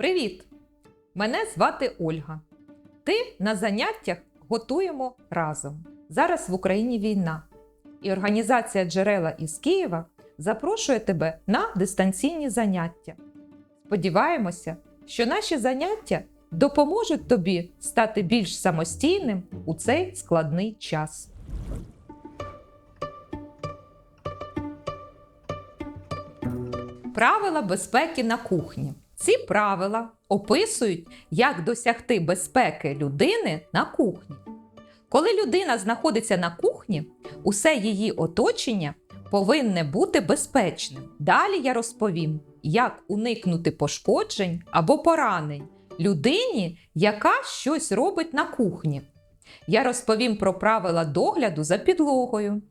Привіт! Мене звати Ольга. Ти на заняттях готуємо разом. Зараз в Україні війна, і організація Джерела із Києва запрошує тебе на дистанційні заняття. Сподіваємося, що наші заняття допоможуть тобі стати більш самостійним у цей складний час. Правила безпеки на кухні. Ці правила описують, як досягти безпеки людини на кухні. Коли людина знаходиться на кухні, усе її оточення повинне бути безпечним. Далі я розповім, як уникнути пошкоджень або поранень людині, яка щось робить на кухні. Я розповім про правила догляду за підлогою,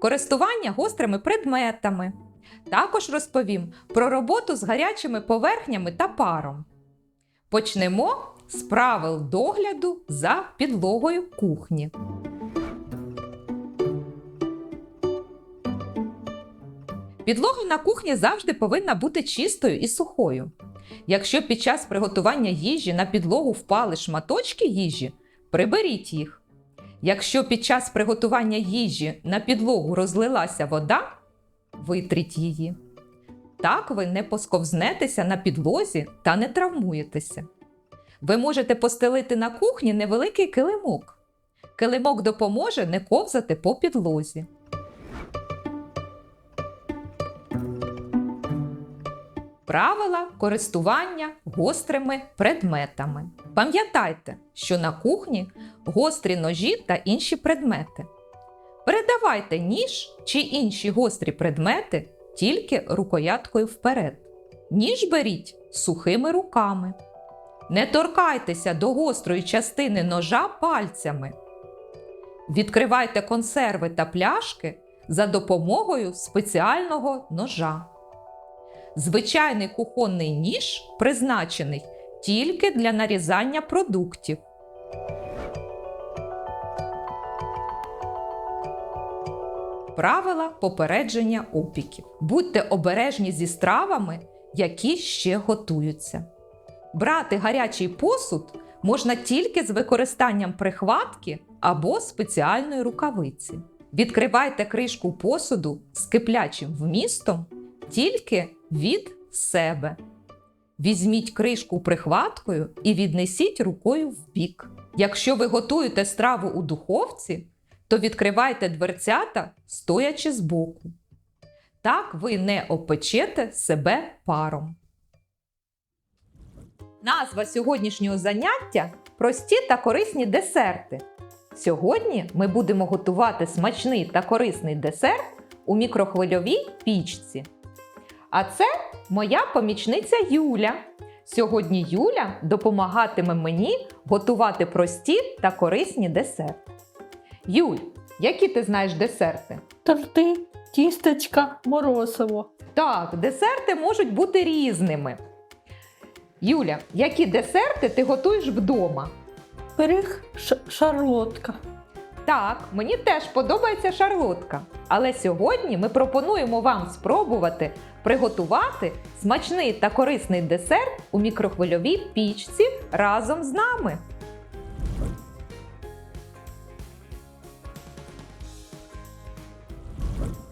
користування гострими предметами. Також розповім про роботу з гарячими поверхнями та паром. Почнемо з правил догляду за підлогою кухні. Підлога на кухні завжди повинна бути чистою і сухою. Якщо під час приготування їжі на підлогу впали шматочки їжі, приберіть їх. Якщо під час приготування їжі на підлогу розлилася вода, витріть її. Так ви не посковзнетеся на підлозі та не травмуєтеся. Ви можете постелити на кухні невеликий килимок. Килимок допоможе не ковзати по підлозі. Правила користування гострими предметами. Пам'ятайте, що на кухні гострі ножі та інші предмети. Передавайте ніж чи інші гострі предмети тільки рукояткою вперед. Ніж беріть сухими руками. Не торкайтеся до гострої частини ножа пальцями. Відкривайте консерви та пляшки за допомогою спеціального ножа. Звичайний кухонний ніж призначений тільки для нарізання продуктів. Правила попередження опіків. Будьте обережні зі стравами, які ще готуються. Брати гарячий посуд можна тільки з використанням прихватки або спеціальної рукавиці. Відкривайте кришку посуду з киплячим вмістом тільки від себе. Візьміть кришку прихваткою і віднесіть рукою в бік. Якщо ви готуєте страву у духовці, то відкривайте дверцята, стоячи збоку. Так ви не опечете себе паром. Назва сьогоднішнього заняття прості та корисні десерти. Сьогодні ми будемо готувати смачний та корисний десерт у мікрохвильовій пічці. А це моя помічниця Юля. Сьогодні Юля допомагатиме мені готувати прості та корисні десерти. Юль, які ти знаєш десерти? торти, тістечка, морозиво. Так, десерти можуть бути різними. Юля, які десерти ти готуєш вдома? Пиріг шарлотка. Так, мені теж подобається шарлотка. Але сьогодні ми пропонуємо вам спробувати приготувати смачний та корисний десерт у мікрохвильовій пічці разом з нами.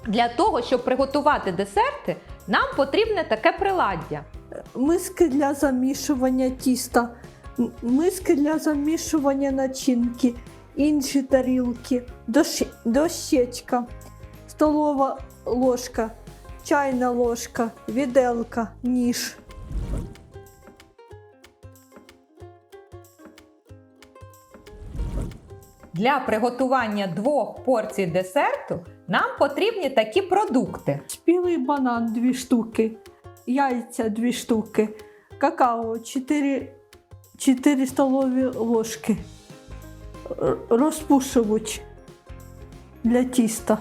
Для того, щоб приготувати десерти, нам потрібне таке приладдя. Миски для замішування тіста, миски для замішування начинки, інші тарілки, дощечка, столова ложка, чайна ложка, віделка, ніж. Для приготування двох порцій десерту нам потрібні такі продукти: Спілий банан 2 штуки, яйця 2 штуки, какао 4, 4 столові ложки, розпушувач для тіста.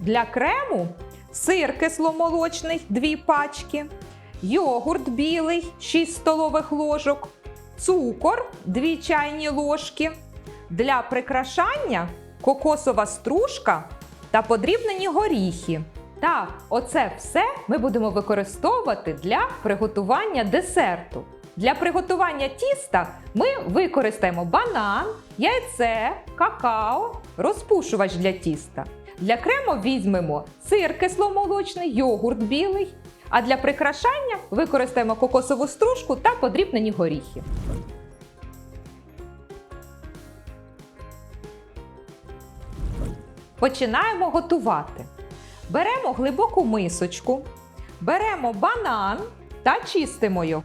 для крему сир кисломолочний 2 пачки, йогурт білий 6 столових ложок, цукор 2 чайні ложки. Для прикрашання кокосова стружка та подрібнені горіхи Та оце все ми будемо використовувати для приготування десерту. Для приготування тіста ми використаємо банан, яйце, какао, розпушувач для тіста. Для крему візьмемо сир кисломолочний, йогурт білий. А для прикрашання використаємо кокосову стружку та подрібнені горіхи. Починаємо готувати. Беремо глибоку мисочку, беремо банан та чистимо його.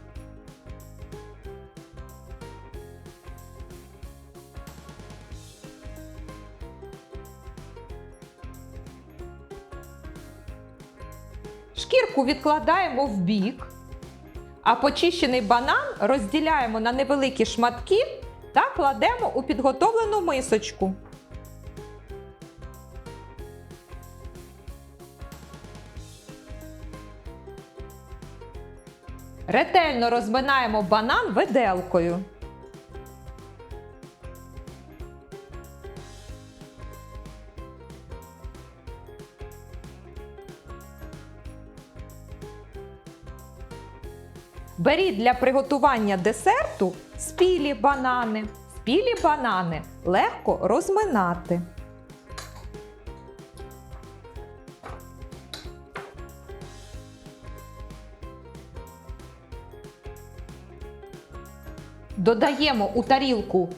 Шкірку відкладаємо в бік, а почищений банан розділяємо на невеликі шматки та кладемо у підготовлену мисочку. Ретельно розминаємо банан виделкою. Беріть для приготування десерту спілі банани. Спілі банани легко розминати. Додаємо у тарілку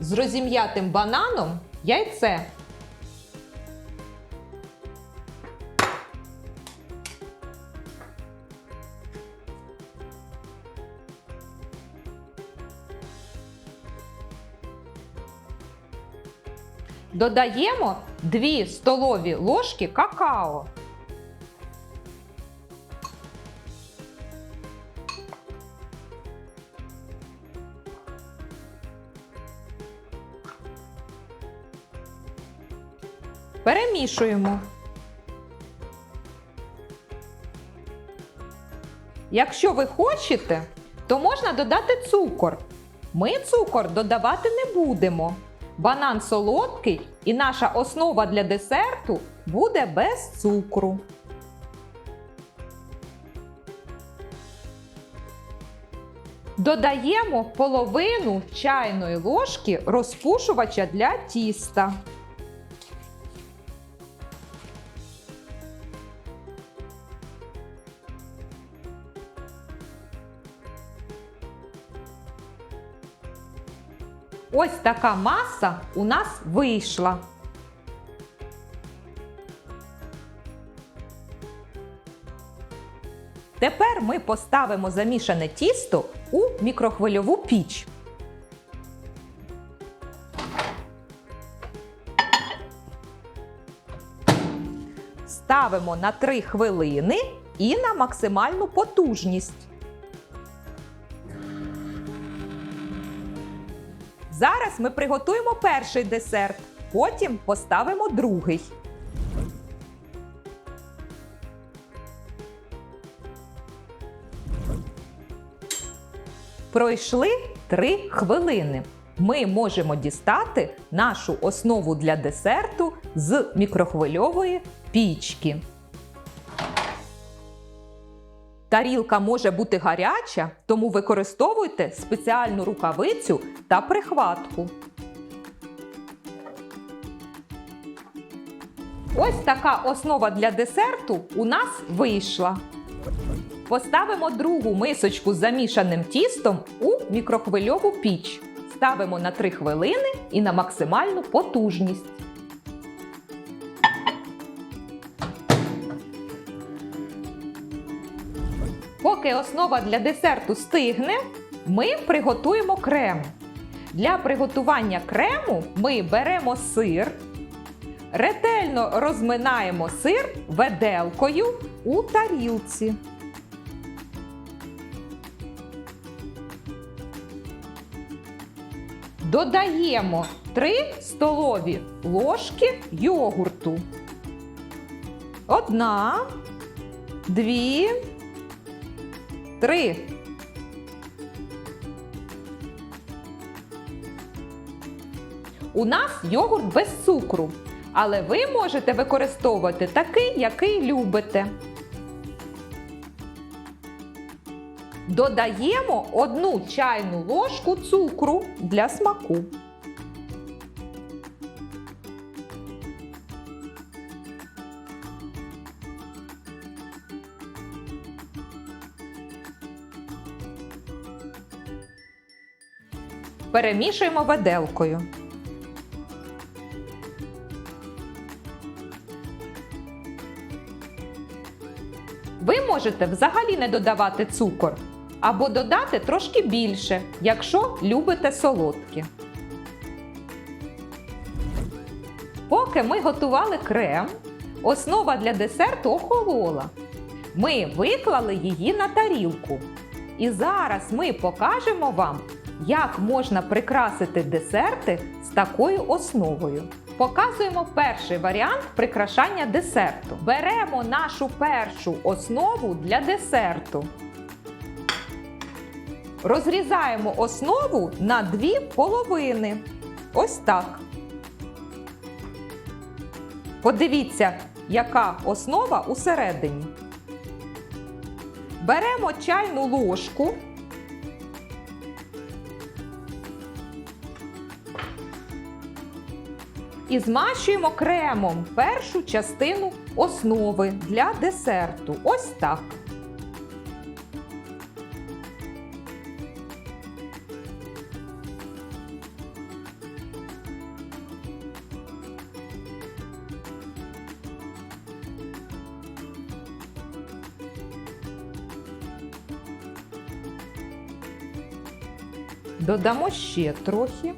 з розім'ятим бананом яйце. Додаємо 2 столові ложки какао. Перемішуємо. Якщо ви хочете, то можна додати цукор. Ми цукор додавати не будемо. Банан солодкий і наша основа для десерту буде без цукру. Додаємо половину чайної ложки розпушувача для тіста. Ось така маса у нас вийшла. Тепер ми поставимо замішане тісто у мікрохвильову піч. Ставимо на 3 хвилини і на максимальну потужність. Ми приготуємо перший десерт, потім поставимо другий. Пройшли 3 хвилини. Ми можемо дістати нашу основу для десерту з мікрохвильової пічки. Тарілка може бути гаряча, тому використовуйте спеціальну рукавицю та прихватку. Ось така основа для десерту у нас вийшла. Поставимо другу мисочку з замішаним тістом у мікрохвильову піч. Ставимо на 3 хвилини і на максимальну потужність. Поки основа для десерту стигне, ми приготуємо крем. Для приготування крему ми беремо сир, ретельно розминаємо сир веделкою у тарілці. Додаємо 3 столові ложки йогурту. Одна, дві, три. У нас йогурт без цукру. Але ви можете використовувати такий, який любите. Додаємо одну чайну ложку цукру для смаку. Перемішуємо виделкою. Ви можете взагалі не додавати цукор або додати трошки більше, якщо любите солодкі. Поки ми готували крем, основа для десерту охолола. Ми виклали її на тарілку. І зараз ми покажемо вам, як можна прикрасити десерти з такою основою. Показуємо перший варіант прикрашання десерту. Беремо нашу першу основу для десерту. Розрізаємо основу на дві половини. Ось так. Подивіться, яка основа усередині. Беремо чайну ложку. І змащуємо кремом першу частину основи для десерту. Ось так. Додамо ще трохи.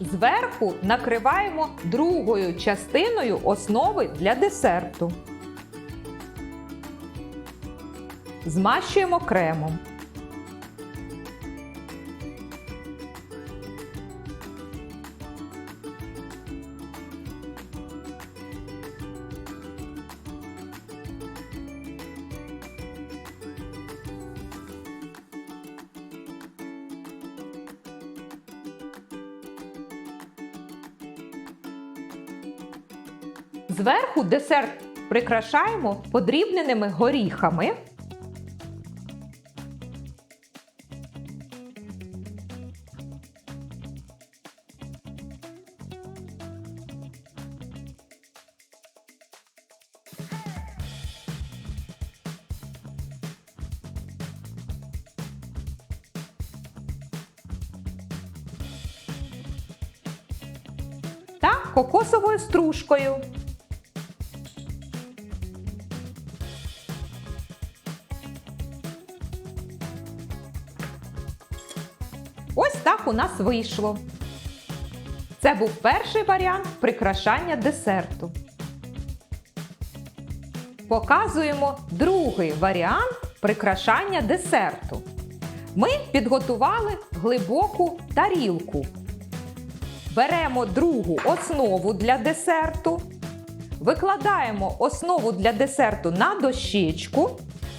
Зверху накриваємо другою частиною основи для десерту. Змащуємо кремом. Зверху десерт прикрашаємо подрібненими горіхами. Кокосовою стружкою. Нас вийшло. Це був перший варіант прикрашання десерту. Показуємо другий варіант прикрашання десерту. Ми підготували глибоку тарілку. Беремо другу основу для десерту. Викладаємо основу для десерту на дощечку.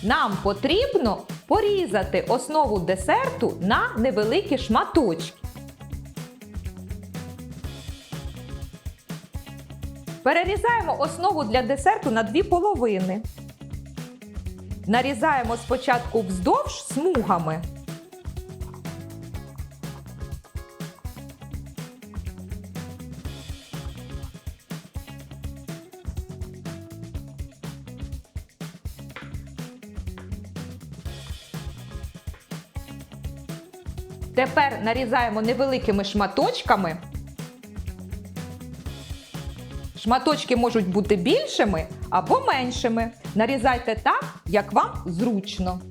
Нам потрібно порізати основу десерту на невеликі шматочки. Перерізаємо основу для десерту на дві половини. Нарізаємо спочатку вздовж смугами. Тепер нарізаємо невеликими шматочками. Шматочки можуть бути більшими або меншими. Нарізайте так, як вам зручно.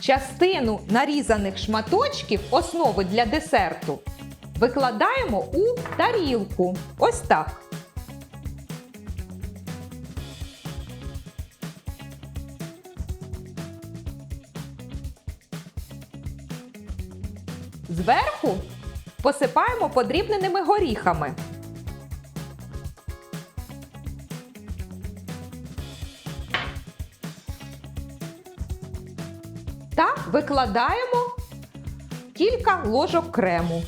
Частину нарізаних шматочків основи для десерту викладаємо у тарілку. Ось так. Зверху посипаємо подрібненими горіхами. Та викладаємо кілька ложок крему.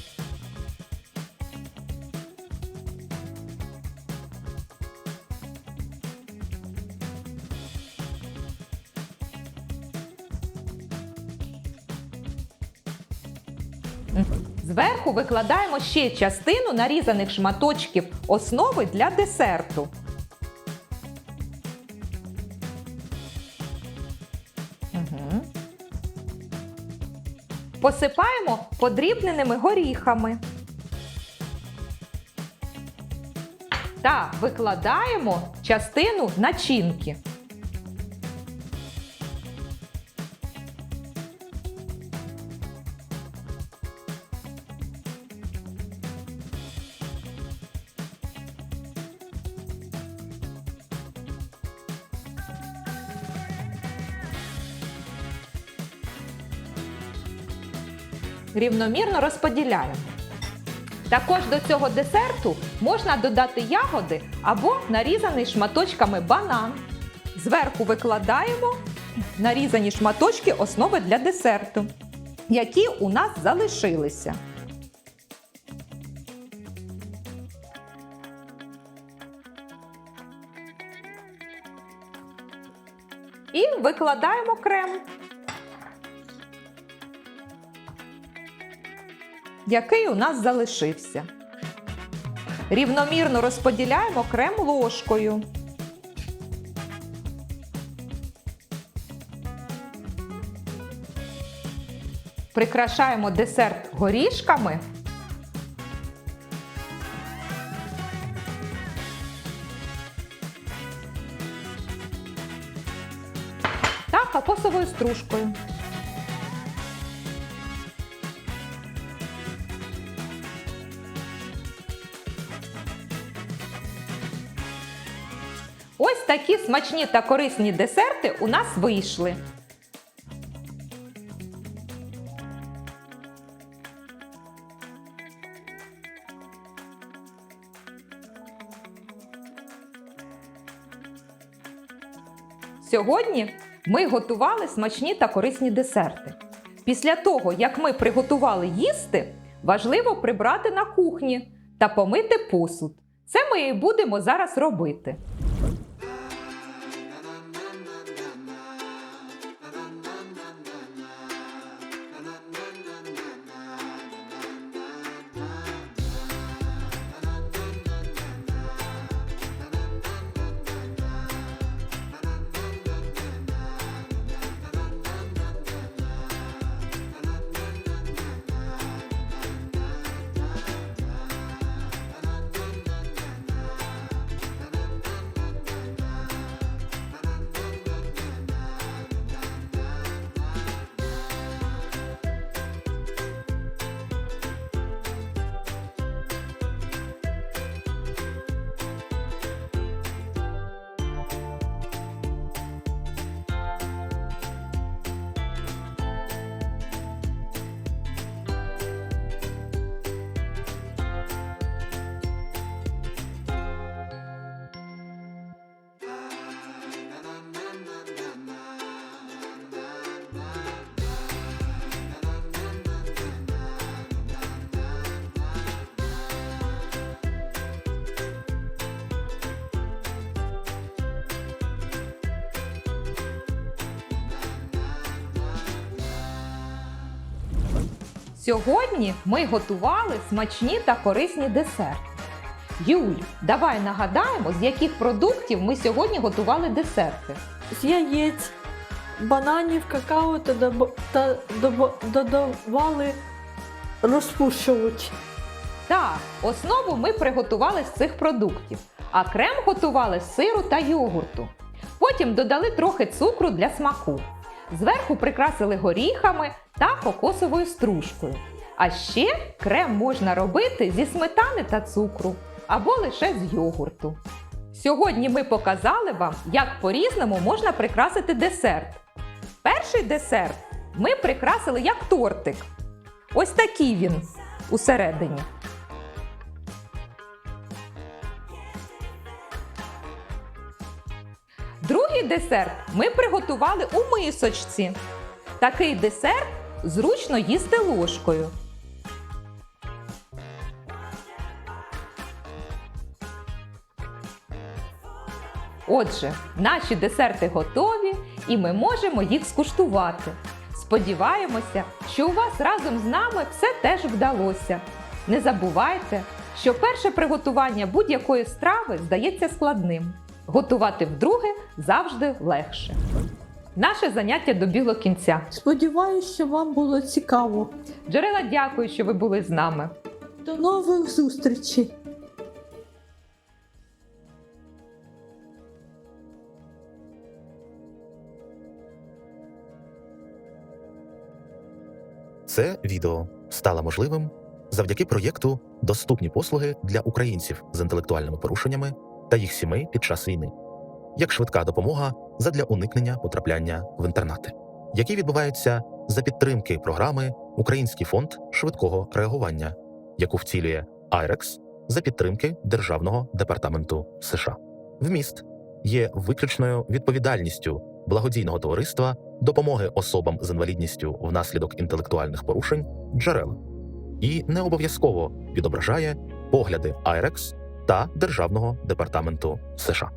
Зверху викладаємо ще частину нарізаних шматочків основи для десерту. Посипаємо подрібненими горіхами. Та викладаємо частину начинки. Рівномірно розподіляємо. Також до цього десерту можна додати ягоди або нарізаний шматочками банан. Зверху викладаємо нарізані шматочки основи для десерту, які у нас залишилися. І викладаємо крем. Який у нас залишився. Рівномірно розподіляємо крем ложкою. Прикрашаємо десерт горішками. Та кокосовою стружкою. Такі смачні та корисні десерти у нас вийшли. Сьогодні ми готували смачні та корисні десерти. Після того, як ми приготували їсти, важливо прибрати на кухні та помити посуд. Це ми і будемо зараз робити. Сьогодні ми готували смачні та корисні десерти. Юль, давай нагадаємо, з яких продуктів ми сьогодні готували десерти. З яєць, бананів, какао та, доб- та доб- додавали розпушувач. Так, основу ми приготували з цих продуктів, а крем готували з сиру та йогурту. Потім додали трохи цукру для смаку. Зверху прикрасили горіхами та кокосовою стружкою. А ще крем можна робити зі сметани та цукру або лише з йогурту. Сьогодні ми показали вам, як по-різному можна прикрасити десерт. Перший десерт ми прикрасили як тортик. Ось такий він усередині. Другий десерт ми приготували у мисочці. Такий десерт зручно їсти ложкою. Отже, наші десерти готові і ми можемо їх скуштувати. Сподіваємося, що у вас разом з нами все теж вдалося. Не забувайте, що перше приготування будь-якої страви здається складним. Готувати вдруге завжди легше. Наше заняття добігло кінця. Сподіваюсь, що вам було цікаво. Джерела, дякую, що ви були з нами. До нових зустрічей! Це відео стало можливим завдяки проєкту Доступні послуги для українців з інтелектуальними порушеннями та їх сімей під час війни, як швидка допомога задля уникнення потрапляння в інтернати, які відбуваються за підтримки програми Український фонд швидкого реагування, яку втілює IREX за підтримки Державного департаменту США. Вміст є виключною відповідальністю благодійного товариства допомоги особам з інвалідністю внаслідок інтелектуальних порушень джерела і не обов'язково відображає погляди IREX та Державного департаменту США.